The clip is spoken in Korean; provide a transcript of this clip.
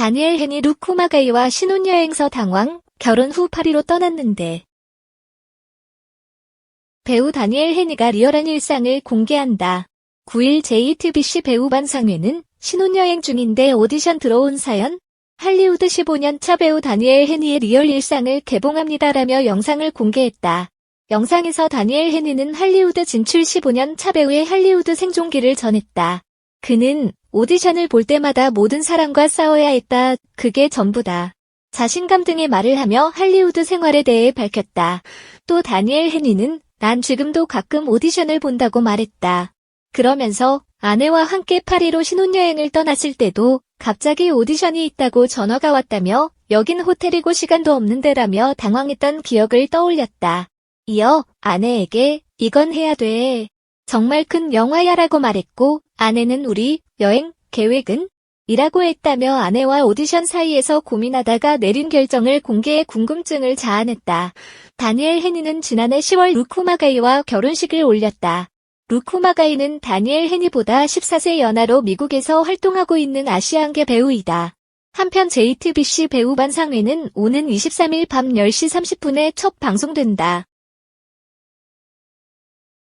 다니엘 헨이 루쿠마가이와 신혼여행서 당황, 결혼 후 파리로 떠났는데. 배우 다니엘 헨이가 리얼한 일상을 공개한다. 9일 JTBC 배우 반상회는 신혼여행 중인데 오디션 들어온 사연? 할리우드 15년차 배우 다니엘 헨이의 리얼 일상을 개봉합니다라며 영상을 공개했다. 영상에서 다니엘 헨이는 할리우드 진출 15년 차 배우의 할리우드 생존기를 전했다. 그는 오디션을 볼 때마다 모든 사람과 싸워야 했다. 그게 전부다. 자신감 등의 말을 하며 할리우드 생활에 대해 밝혔다. 또 다니엘 헨이는 난 지금도 가끔 오디션을 본다고 말했다. 그러면서 아내와 함께 파리로 신혼여행을 떠났을 때도 갑자기 오디션이 있다고 전화가 왔다며 여긴 호텔이고 시간도 없는 데라며 당황했던 기억을 떠올렸다. 이어 아내에게 이건 해야 돼. 정말 큰 영화야라고 말했고 아내는 우리 여행 계획은? 이라고 했다며 아내와 오디션 사이에서 고민하다가 내린 결정을 공개해 궁금증을 자아냈다. 다니엘 헤니는 지난해 10월 루쿠마가이와 결혼식을 올렸다. 루쿠마가이는 다니엘 헤니보다 14세 연하로 미국에서 활동하고 있는 아시아계 배우이다. 한편 JTBC 배우반상회는 오는 23일 밤 10시 30분에 첫 방송된다.